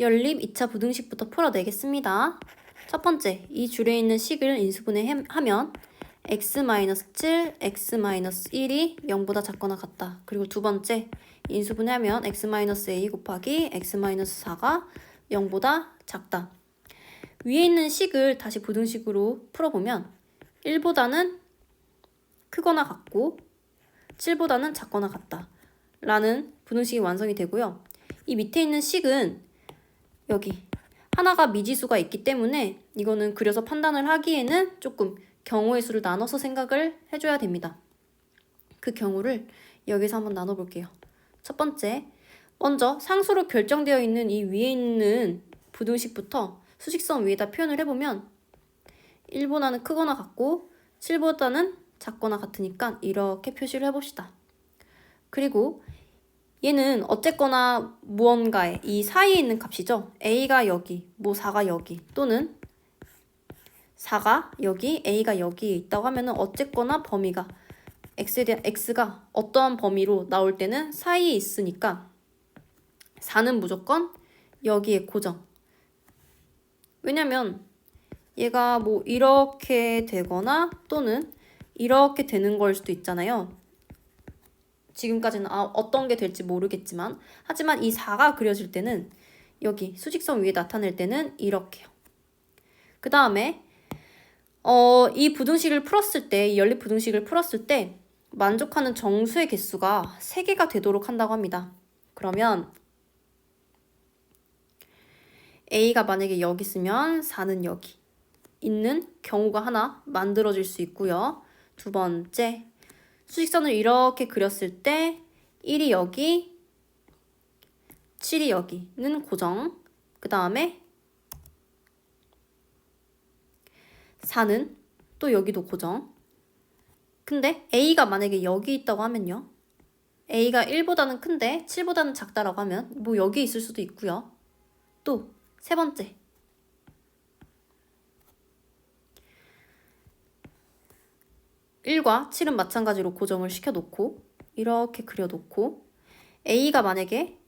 연립 2차 부등식부터 풀어내겠습니다. 첫 번째, 이 줄에 있는 식을 인수분해 하면 x-7, x-1이 0보다 작거나 같다. 그리고 두 번째, 인수분해하면 x-a 곱하기 x-4가 0보다 작다. 위에 있는 식을 다시 부등식으로 풀어보면 1보다는 크거나 같고 7보다는 작거나 같다. 라는 부등식이 완성이 되고요. 이 밑에 있는 식은 여기 하나가 미지수가 있기 때문에 이거는 그려서 판단을 하기에는 조금 경우의 수를 나눠서 생각을 해줘야 됩니다. 그 경우를 여기서 한번 나눠볼게요. 첫 번째, 먼저 상수로 결정되어 있는 이 위에 있는 부등식부터 수직선 위에다 표현을 해보면 1보다는 크거나 같고 7보다는 작거나 같으니까 이렇게 표시를 해봅시다. 그리고 얘는 어쨌거나 무언가에 이 사이에 있는 값이죠. a가 여기, 뭐 4가 여기 또는 4가 여기, a가 여기에 있다고 하면은 어쨌거나 범위가 x에 대한 x가 어떠한 범위로 나올 때는 사이에 있으니까 4는 무조건 여기에 고정. 왜냐면 얘가 뭐 이렇게 되거나 또는 이렇게 되는 걸 수도 있잖아요. 지금까지는 아, 어떤 게 될지 모르겠지만 하지만 이 4가 그려질 때는 여기 수직선 위에 나타낼 때는 이렇게요. 그 다음에 어, 이 부등식을 풀었을 때, 이 연립 부등식을 풀었을 때 만족하는 정수의 개수가 3개가 되도록 한다고 합니다. 그러면 A가 만약에 여기 있으면 4는 여기 있는 경우가 하나 만들어질 수 있고요. 두 번째, 수직선을 이렇게 그렸을 때 1이 여기, 7이 여기는 고정. 그 다음에 4는 또 여기도 고정. 근데 A가 만약에 여기 있다고 하면요. A가 1보다는 큰데 7보다는 작다라고 하면 뭐 여기 있을 수도 있고요. 또 세 번째. (1과) (7은) 마찬가지로 고정을 시켜놓고 이렇게 그려놓고 a가 만약에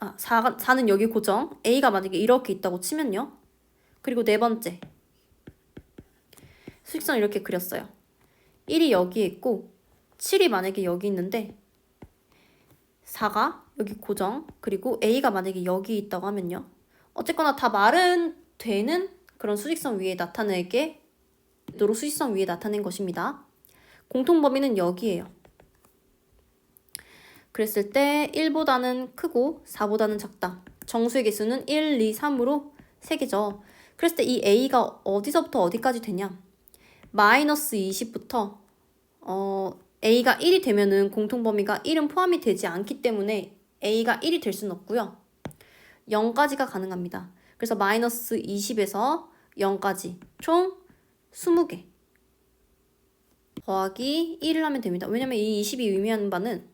아 4가, 4는 여기 고정 a가 만약에 이렇게 있다고 치면요. 그리고 네 번째. 수직선 이렇게 그렸어요. 1이 여기에 있고 7이 만약에 여기 있는데 4가 여기 고정 그리고 a가 만약에 여기 있다고 하면요. 어쨌거나 다 말은 되는 그런 수직선 위에 나타내게 도로 수직선 위에 나타낸 것입니다. 공통 범위는 여기에요. 그랬을 때 1보다는 크고 4보다는 작다. 정수의 개수는 1, 2, 3으로 3개죠. 그랬을 때 이 a가 어디서부터 어디까지 되냐? 마이너스 20부터 어, a가 1이 되면은 공통 범위가 1은 포함이 되지 않기 때문에 a가 1이 될 수는 없고요. 0까지가 가능합니다. 그래서 마이너스 20에서 0까지 총 20개 더하기 1을 하면 됩니다. 왜냐면 이 20이 의미하는 바는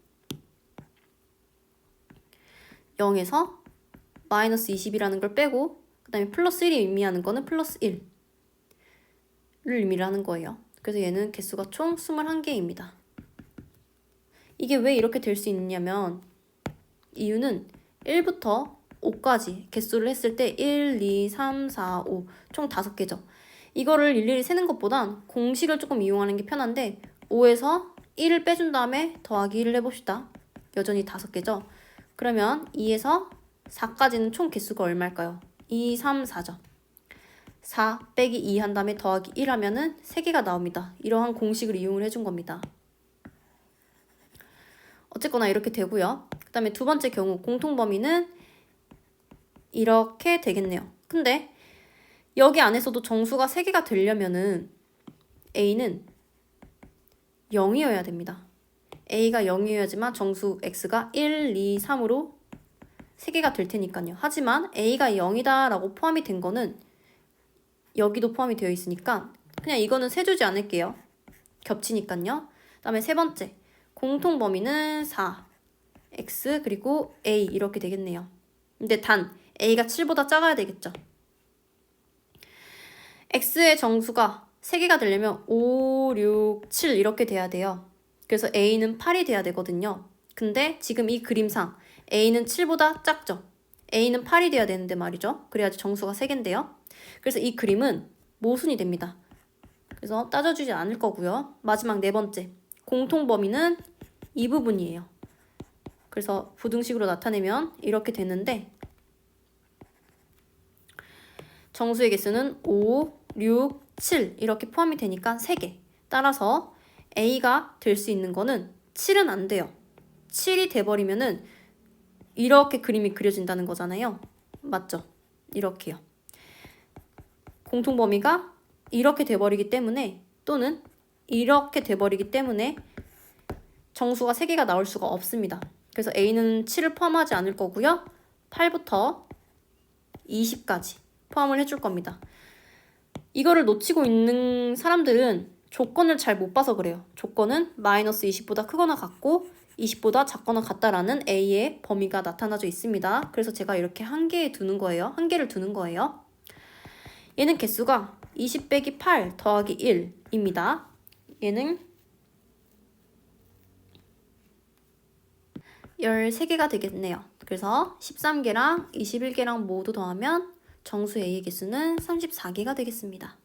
0에서 마이너스 20이라는 걸 빼고 그 다음에 플러스 1이 의미하는 거는 플러스 1을 의미를 하는 거예요. 그래서 얘는 개수가 총 21개입니다. 이게 왜 이렇게 될 수 있냐면 이유는 1부터 5까지 개수를 했을 때 1, 2, 3, 4, 5 총 5개죠. 이거를 일일이 세는 것보단 공식을 조금 이용하는 게 편한데 5에서 1을 빼준 다음에 더하기 1을 해봅시다. 여전히 5개죠. 그러면 2에서 4까지는 총 개수가 얼마일까요? 2, 3, 4죠. 4 빼기 2 한 다음에 더하기 1 하면은 3개가 나옵니다. 이러한 공식을 이용을 해준 겁니다. 어쨌거나 이렇게 되고요. 그 다음에 두 번째 경우 공통 범위는 이렇게 되겠네요. 근데 여기 안에서도 정수가 3개가 되려면은 a는 0이어야 됩니다. a가 0이어야지만 정수 x가 1, 2, 3으로 3개가 될 테니까요. 하지만 a가 0이다 라고 포함이 된 거는 여기도 포함이 되어 있으니까 그냥 이거는 세주지 않을게요. 겹치니까요. 그 다음에 세 번째 공통 범위는 4 x 그리고 a 이렇게 되겠네요. 근데 단 a가 7보다 작아야 되겠죠. X의 정수가 3개가 되려면 5, 6, 7 이렇게 돼야 돼요. 그래서 a는 8이 돼야 되거든요. 근데 지금 이 그림상 a는 7보다 작죠. A는 8이 돼야 되는데 말이죠. 그래야지 정수가 3개인데요. 그래서 이 그림은 모순이 됩니다. 그래서 따져주지 않을 거고요. 마지막 네 번째. 공통 범위는 이 부분이에요. 그래서 부등식으로 나타내면 이렇게 되는데 정수의 개수는 5, 6, 7 이렇게 포함이 되니까 3개. 따라서 A가 될 수 있는 거는 7은 안 돼요. 7이 돼버리면은 이렇게 그림이 그려진다는 거잖아요. 맞죠? 이렇게요. 공통 범위가 이렇게 돼버리기 때문에 또는 이렇게 돼버리기 때문에 정수가 3개가 나올 수가 없습니다. 그래서 A는 7을 포함하지 않을 거고요. 8부터 20까지 포함을 해줄 겁니다. 이거를 놓치고 있는 사람들은 조건을 잘 못 봐서 그래요. 조건은 마이너스 20보다 크거나 같고 20보다 작거나 같다라는 A의 범위가 나타나져 있습니다. 그래서 제가 이렇게 한 개에 두는 거예요. 한 개를 두는 거예요. 얘는 개수가 20 빼기 8 더하기 1입니다. 얘는 13개가 되겠네요. 그래서 13개랑 21개랑 모두 더하면 정수 A의 개수는 34개가 되겠습니다.